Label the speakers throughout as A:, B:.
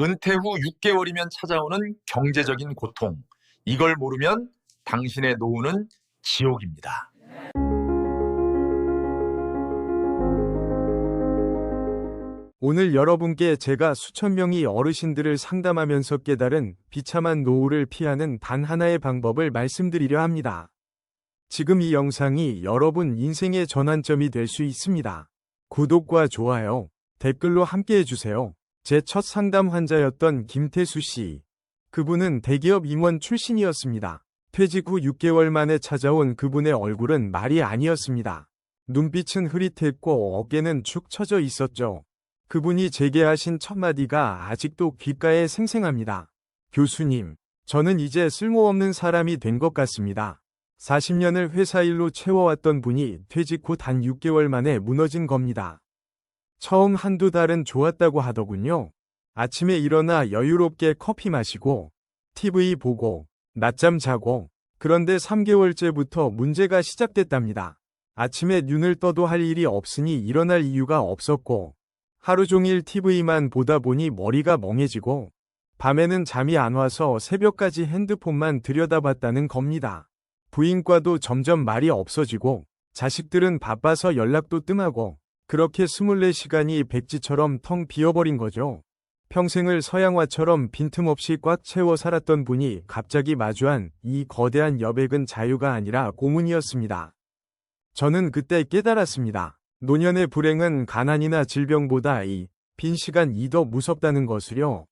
A: 은퇴 후 6개월이면 찾아오는 경제적인 고통. 이걸 모르면 당신의 노후는 지옥입니다.
B: 오늘 여러분께 제가 수천 명의 어르신들을 상담하면서 깨달은 비참한 노후를 피하는 단 하나의 방법을 말씀드리려 합니다. 지금 이 영상이 여러분 인생의 전환점이 될 수 있습니다. 구독과 좋아요, 댓글로 함께 해주세요. 제 첫 상담 환자였던 김태수 씨. 그분은 대기업 임원 출신이었습니다. 퇴직 후 6개월 만에 찾아온 그분의 얼굴은 말이 아니었습니다. 눈빛은 흐릿했고 어깨는 축 처져 있었죠. 그분이 제게 하신 첫 마디가 아직도 귓가에 생생합니다. 교수님, 저는 이제 쓸모없는 사람이 된 것 같습니다. 40년을 회사 일로 채워왔던 분이 퇴직 후 단 6개월 만에 무너진 겁니다. 처음 한두 달은 좋았다고 하더군요. 아침에 일어나 여유롭게 커피 마시고, TV 보고, 낮잠 자고, 그런데 3개월째부터 문제가 시작됐답니다. 아침에 눈을 떠도 할 일이 없으니 일어날 이유가 없었고, 하루 종일 TV만 보다 보니 머리가 멍해지고, 밤에는 잠이 안 와서 새벽까지 핸드폰만 들여다봤다는 겁니다. 부인과도 점점 말이 없어지고, 자식들은 바빠서 연락도 뜸하고, 그렇게 24시간이 백지처럼 텅 비어버린 거죠. 평생을 서양화처럼 빈틈없이 꽉 채워 살았던 분이 갑자기 마주한 이 거대한 여백은 자유가 아니라 고문이었습니다. 저는 그때 깨달았습니다. 노년의 불행은 가난이나 질병보다 이 빈 시간이 더 무섭다는 것을요.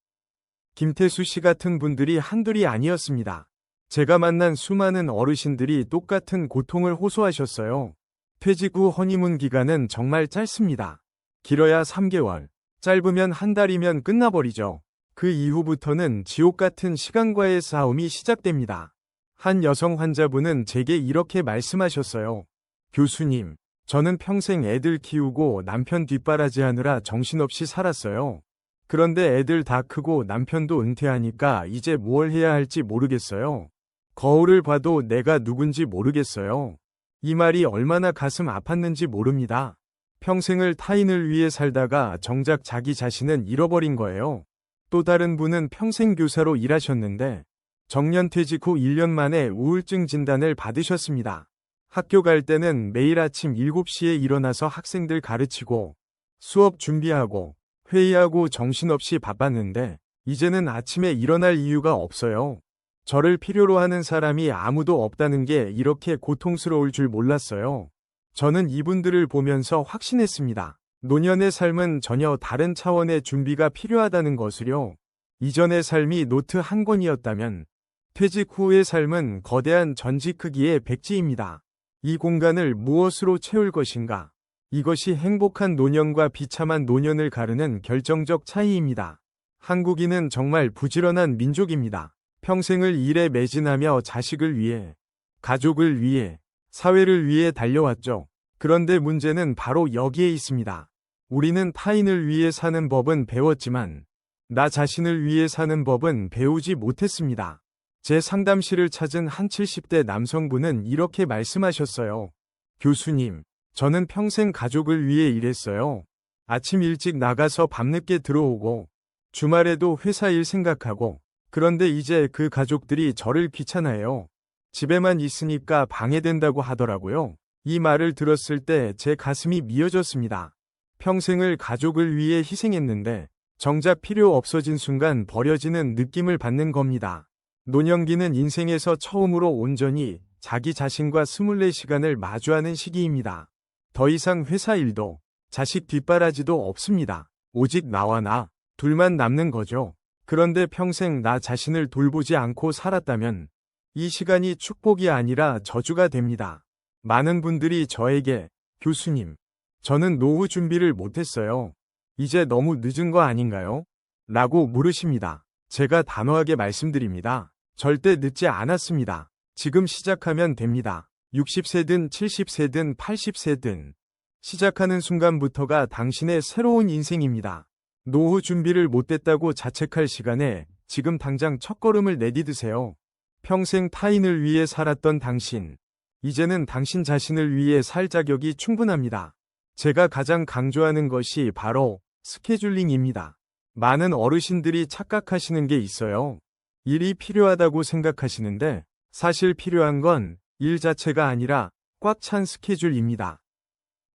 B: 김태수 씨 같은 분들이 한둘이 아니었습니다. 제가 만난 수많은 어르신들이 똑같은 고통을 호소하셨어요. 퇴직 후 허니문 기간은 정말 짧습니다. 길어야 3개월, 짧으면 한 달이면 끝나버리죠. 그 이후부터는 지옥 같은 시간과의 싸움이 시작됩니다. 한 여성 환자분은 제게 이렇게 말씀하셨어요. 교수님, 저는 평생 애들 키우고 남편 뒷바라지 하느라 정신없이 살았어요. 그런데 애들 다 크고 남편도 은퇴하니까 이제 뭘 해야 할지 모르겠어요. 거울을 봐도 내가 누군지 모르겠어요. 이 말이 얼마나 가슴 아팠는지 모릅니다. 평생을 타인을 위해 살다가 정작 자기 자신은 잃어버린 거예요. 또 다른 분은 평생 교사로 일하셨는데 정년 퇴직 후 1년 만에 우울증 진단을 받으셨습니다. 학교 갈 때는 매일 아침 7시에 일어나서 학생들 가르치고 수업 준비하고 회의하고 정신없이 바빴는데 이제는 아침에 일어날 이유가 없어요. 저를 필요로 하는 사람이 아무도 없다는 게 이렇게 고통스러울 줄 몰랐어요. 저는 이분들을 보면서 확신했습니다. 노년의 삶은 전혀 다른 차원의 준비가 필요하다는 것을요. 이전의 삶이 노트 한 권이었다면 퇴직 후의 삶은 거대한 전지 크기의 백지입니다. 이 공간을 무엇으로 채울 것인가? 이것이 행복한 노년과 비참한 노년을 가르는 결정적 차이입니다. 한국인은 정말 부지런한 민족입니다. 평생을 일에 매진하며 자식을 위해, 가족을 위해, 사회를 위해 달려왔죠. 그런데 문제는 바로 여기에 있습니다. 우리는 타인을 위해 사는 법은 배웠지만, 나 자신을 위해 사는 법은 배우지 못했습니다. 제 상담실을 찾은 한 70대 남성분은 이렇게 말씀하셨어요. 교수님, 저는 평생 가족을 위해 일했어요. 아침 일찍 나가서 밤늦게 들어오고, 주말에도 회사 일 생각하고, 그런데 이제 그 가족들이 저를 귀찮아해요. 집에만 있으니까 방해된다고 하더라고요. 이 말을 들었을 때 제 가슴이 미어졌습니다. 평생을 가족을 위해 희생했는데, 정작 필요 없어진 순간 버려지는 느낌을 받는 겁니다. 노년기는 인생에서 처음으로 온전히 자기 자신과 24시간을 마주하는 시기입니다. 더 이상 회사 일도 자식 뒷바라지도 없습니다. 오직 나와 나 둘만 남는 거죠. 그런데 평생 나 자신을 돌보지 않고 살았다면 이 시간이 축복이 아니라 저주가 됩니다. 많은 분들이 저에게 교수님, 저는 노후 준비를 못했어요. 이제 너무 늦은 거 아닌가요? 라고 물으십니다. 제가 단호하게 말씀드립니다. 절대 늦지 않았습니다. 지금 시작하면 됩니다. 60세든 70세든 80세든 시작하는 순간부터가 당신의 새로운 인생입니다. 노후 준비를 못했다고 자책할 시간에 지금 당장 첫걸음을 내디드세요. 평생 타인을 위해 살았던 당신. 이제는 당신 자신을 위해 살 자격이 충분합니다. 제가 가장 강조하는 것이 바로 스케줄링입니다. 많은 어르신들이 착각하시는 게 있어요. 일이 필요하다고 생각하시는데 사실 필요한 건 일 자체가 아니라 꽉 찬 스케줄입니다.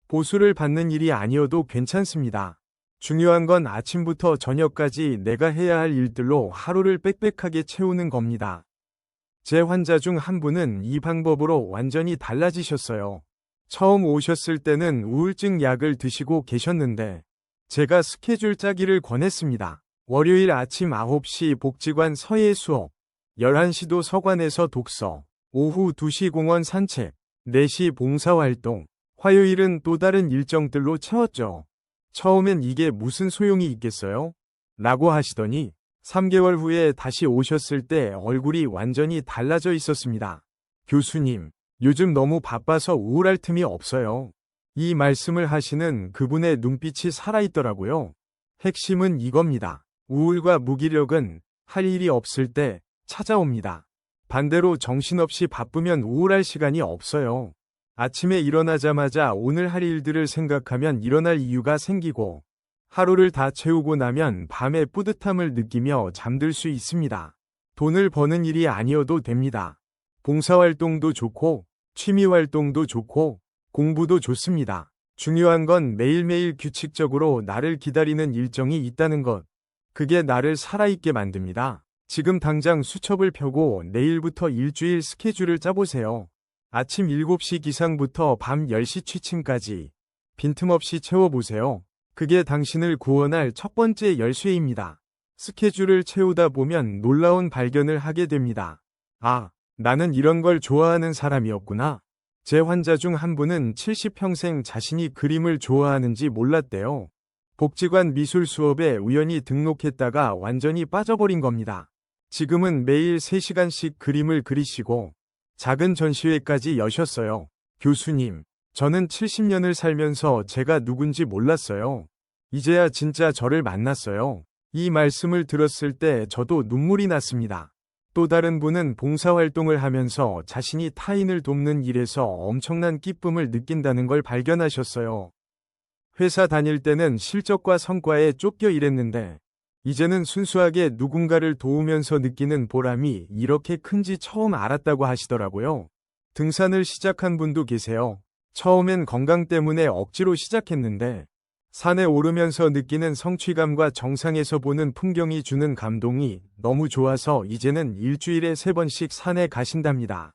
B: 보수를 받는 일이 아니어도 괜찮습니다. 중요한 건 아침부터 저녁까지 내가 해야 할 일들로 하루를 빽빽하게 채우는 겁니다. 제 환자 중 한 분은 이 방법으로 완전히 달라지셨어요. 처음 오셨을 때는 우울증 약을 드시고 계셨는데 제가 스케줄 짜기를 권했습니다. 월요일 아침 9시 복지관 서예 수업, 11시도 서관에서 독서, 오후 2시 공원 산책, 4시 봉사활동, 화요일은 또 다른 일정들로 채웠죠. 처음엔 이게 무슨 소용이 있겠어요? 라고 하시더니 3개월 후에 다시 오셨을 때 얼굴이 완전히 달라져 있었습니다. 교수님, 요즘 너무 바빠서 우울할 틈이 없어요. 이 말씀을 하시는 그분의 눈빛이 살아있더라고요. 핵심은 이겁니다. 우울과 무기력은 할 일이 없을 때 찾아옵니다. 반대로 정신없이 바쁘면 우울할 시간이 없어요. 아침에 일어나자마자 오늘 할 일들을 생각하면 일어날 이유가 생기고 하루를 다 채우고 나면 밤에 뿌듯함을 느끼며 잠들 수 있습니다. 돈을 버는 일이 아니어도 됩니다. 봉사활동도 좋고 취미활동도 좋고 공부도 좋습니다. 중요한 건 매일매일 규칙적으로 나를 기다리는 일정이 있다는 것. 그게 나를 살아있게 만듭니다. 지금 당장 수첩을 펴고 내일부터 일주일 스케줄을 짜보세요. 아침 7시 기상부터 밤 10시 취침까지 빈틈없이 채워보세요. 그게 당신을 구원할 첫 번째 열쇠입니다. 스케줄을 채우다 보면 놀라운 발견을 하게 됩니다. 아, 나는 이런 걸 좋아하는 사람이었구나. 제 환자 중 한 분은 70평생 자신이 그림을 좋아하는지 몰랐대요. 복지관 미술 수업에 우연히 등록했다가 완전히 빠져버린 겁니다. 지금은 매일 3시간씩 그림을 그리시고 작은 전시회까지 여셨어요. 교수님, 저는 70년을 살면서 제가 누군지 몰랐어요. 이제야 진짜 저를 만났어요. 이 말씀을 들었을 때 저도 눈물이 났습니다. 또 다른 분은 봉사활동을 하면서 자신이 타인을 돕는 일에서 엄청난 기쁨을 느낀다는 걸 발견하셨어요. 회사 다닐 때는 실적과 성과에 쫓겨 일했는데 이제는 순수하게 누군가를 도우면서 느끼는 보람이 이렇게 큰지 처음 알았다고 하시더라고요. 등산을 시작한 분도 계세요. 처음엔 건강 때문에 억지로 시작했는데 산에 오르면서 느끼는 성취감과 정상에서 보는 풍경이 주는 감동이 너무 좋아서 이제는 일주일에 세 번씩 산에 가신답니다.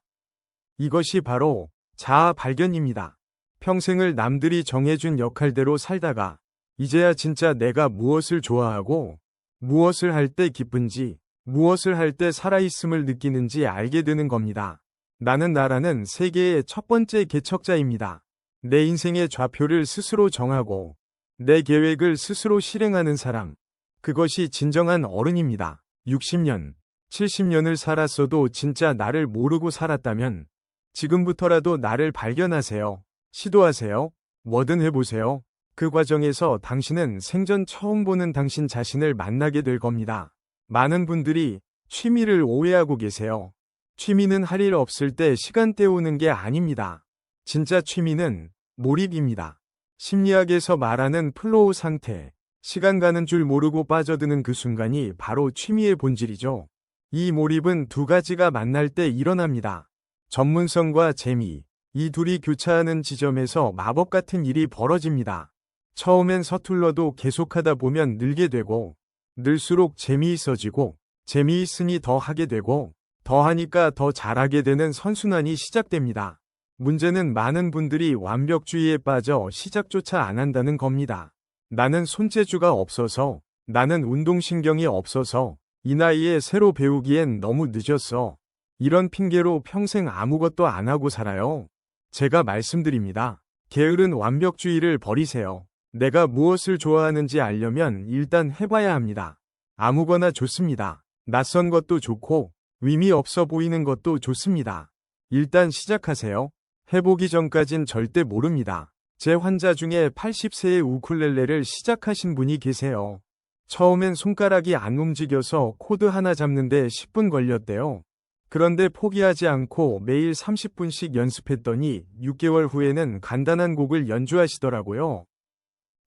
B: 이것이 바로 자아 발견입니다. 평생을 남들이 정해준 역할대로 살다가 이제야 진짜 내가 무엇을 좋아하고 무엇을 할 때 기쁜지 무엇을 할 때 살아있음을 느끼는지 알게 되는 겁니다. 나는 나라는 세계의 첫 번째 개척자입니다. 내 인생의 좌표를 스스로 정하고 내 계획을 스스로 실행하는 사람. 그것이 진정한 어른입니다. 60년, 70년을 살았어도 진짜 나를 모르고 살았다면 지금부터라도 나를 발견하세요. 시도하세요. 뭐든 해보세요. 그 과정에서 당신은 생전 처음 보는 당신 자신을 만나게 될 겁니다. 많은 분들이 취미를 오해하고 계세요. 취미는 할 일 없을 때 시간 때우는 게 아닙니다. 진짜 취미는 몰입입니다. 심리학에서 말하는 플로우 상태, 시간 가는 줄 모르고 빠져드는 그 순간이 바로 취미의 본질이죠. 이 몰입은 두 가지가 만날 때 일어납니다. 전문성과 재미, 이 둘이 교차하는 지점에서 마법 같은 일이 벌어집니다. 처음엔 서툴러도 계속하다 보면 늘게 되고, 늘수록 재미있어지고, 재미있으니 더 하게 되고, 더 하니까 더 잘하게 되는 선순환이 시작됩니다. 문제는 많은 분들이 완벽주의에 빠져 시작조차 안 한다는 겁니다. 나는 손재주가 없어서, 나는 운동신경이 없어서, 이 나이에 새로 배우기엔 너무 늦었어. 이런 핑계로 평생 아무것도 안 하고 살아요. 제가 말씀드립니다. 게으른 완벽주의를 버리세요. 내가 무엇을 좋아하는지 알려면 일단 해봐야 합니다. 아무거나 좋습니다. 낯선 것도 좋고, 의미 없어 보이는 것도 좋습니다. 일단 시작하세요. 해보기 전까진 절대 모릅니다. 제 환자 중에 80세의 우쿨렐레를 시작하신 분이 계세요. 처음엔 손가락이 안 움직여서 코드 하나 잡는데 10분 걸렸대요. 그런데 포기하지 않고 매일 30분씩 연습했더니 6개월 후에는 간단한 곡을 연주하시더라고요.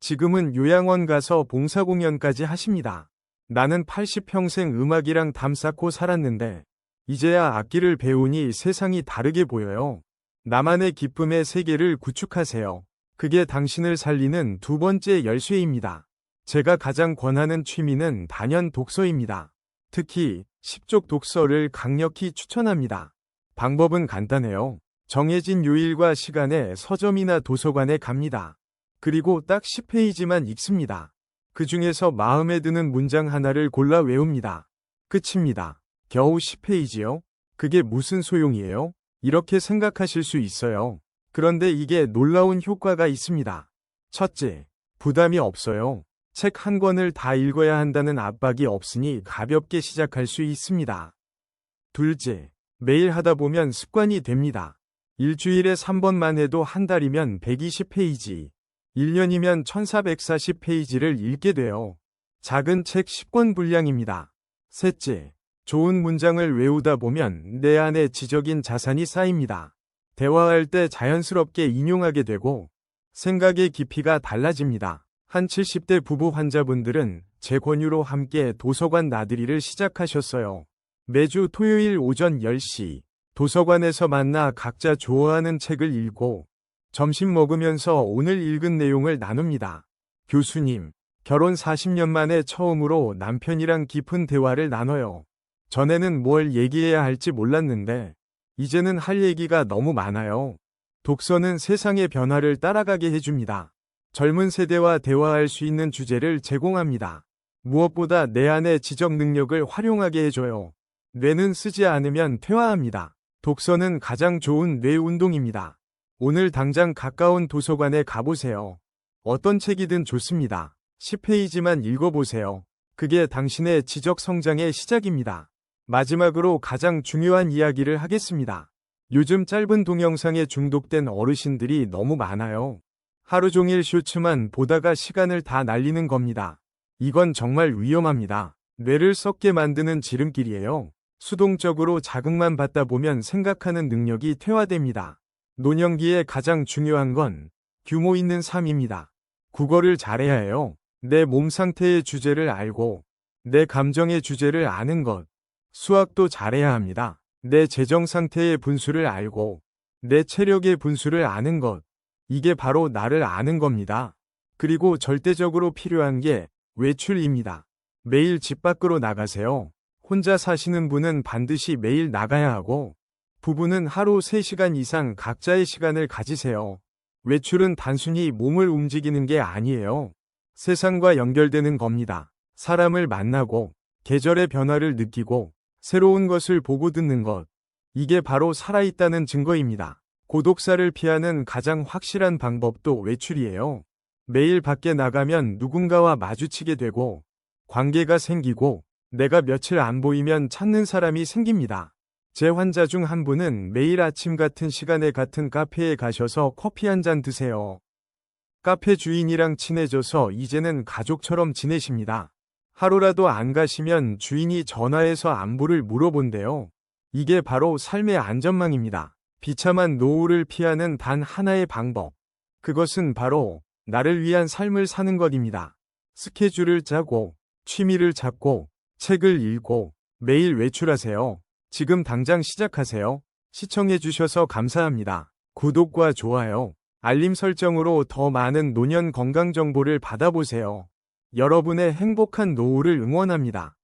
B: 지금은 요양원 가서 봉사공연까지 하십니다. 나는 80평생 음악이랑 담 쌓고 살았는데, 이제야 악기를 배우니 세상이 다르게 보여요. 나만의 기쁨의 세계를 구축하세요. 그게 당신을 살리는 두 번째 열쇠입니다. 제가 가장 권하는 취미는 단연 독서입니다. 특히 10쪽 독서를 강력히 추천합니다. 방법은 간단해요. 정해진 요일과 시간에 서점이나 도서관에 갑니다. 그리고 딱 10페이지만 읽습니다. 그 중에서 마음에 드는 문장 하나를 골라 외웁니다. 끝입니다. 겨우 10페이지요? 그게 무슨 소용이에요? 이렇게 생각하실 수 있어요. 그런데 이게 놀라운 효과가 있습니다. 첫째, 부담이 없어요. 책 한 권을 다 읽어야 한다는 압박이 없으니 가볍게 시작할 수 있습니다. 둘째, 매일 하다 보면 습관이 됩니다. 일주일에 3번만 해도 한 달이면 120페이지, 1년이면 1440페이지를 읽게 돼요. 작은 책 10권 분량입니다. 셋째, 좋은 문장을 외우다 보면 내 안에 지적인 자산이 쌓입니다. 대화할 때 자연스럽게 인용하게 되고 생각의 깊이가 달라집니다. 한 70대 부부 환자분들은 제 권유로 함께 도서관 나들이를 시작하셨어요. 매주 토요일 오전 10시 도서관에서 만나 각자 좋아하는 책을 읽고 점심 먹으면서 오늘 읽은 내용을 나눕니다. 교수님, 결혼 40년 만에 처음으로 남편이랑 깊은 대화를 나눠요. 전에는 뭘 얘기해야 할지 몰랐는데, 이제는 할 얘기가 너무 많아요. 독서는 세상의 변화를 따라가게 해줍니다. 젊은 세대와 대화할 수 있는 주제를 제공합니다. 무엇보다 내 안의 지적 능력을 활용하게 해줘요. 뇌는 쓰지 않으면 퇴화합니다. 독서는 가장 좋은 뇌 운동입니다. 오늘 당장 가까운 도서관에 가보세요. 어떤 책이든 좋습니다. 10페이지만 읽어보세요. 그게 당신의 지적 성장의 시작입니다. 마지막으로 가장 중요한 이야기를 하겠습니다. 요즘 짧은 동영상에 중독된 어르신들이 너무 많아요. 하루 종일 쇼츠만 보다가 시간을 다 날리는 겁니다. 이건 정말 위험합니다. 뇌를 썩게 만드는 지름길이에요. 수동적으로 자극만 받다 보면 생각하는 능력이 퇴화됩니다. 노년기에 가장 중요한 건 규모 있는 삶입니다. 국어를 잘해야 해요. 내 몸 상태의 주제를 알고 내 감정의 주제를 아는 것. 수학도 잘해야 합니다. 내 재정 상태의 분수를 알고 내 체력의 분수를 아는 것. 이게 바로 나를 아는 겁니다. 그리고 절대적으로 필요한 게 외출입니다. 매일 집 밖으로 나가세요. 혼자 사시는 분은 반드시 매일 나가야 하고, 부부는 하루 3시간 이상 각자의 시간을 가지세요. 외출은 단순히 몸을 움직이는 게 아니에요. 세상과 연결되는 겁니다. 사람을 만나고, 계절의 변화를 느끼고, 새로운 것을 보고 듣는 것. 이게 바로 살아있다는 증거입니다. 고독사를 피하는 가장 확실한 방법도 외출이에요. 매일 밖에 나가면 누군가와 마주치게 되고, 관계가 생기고, 내가 며칠 안 보이면 찾는 사람이 생깁니다. 제 환자 중 한 분은 매일 아침 같은 시간에 같은 카페에 가셔서 커피 한 잔 드세요. 카페 주인이랑 친해져서 이제는 가족처럼 지내십니다. 하루라도 안 가시면 주인이 전화해서 안부를 물어본대요. 이게 바로 삶의 안전망입니다. 비참한 노후를 피하는 단 하나의 방법. 그것은 바로 나를 위한 삶을 사는 것입니다. 스케줄을 짜고, 취미를 잡고, 책을 읽고, 매일 외출하세요. 지금 당장 시작하세요. 시청해주셔서 감사합니다. 구독과 좋아요, 알림 설정으로 더 많은 노년 건강 정보를 받아보세요. 여러분의 행복한 노후를 응원합니다.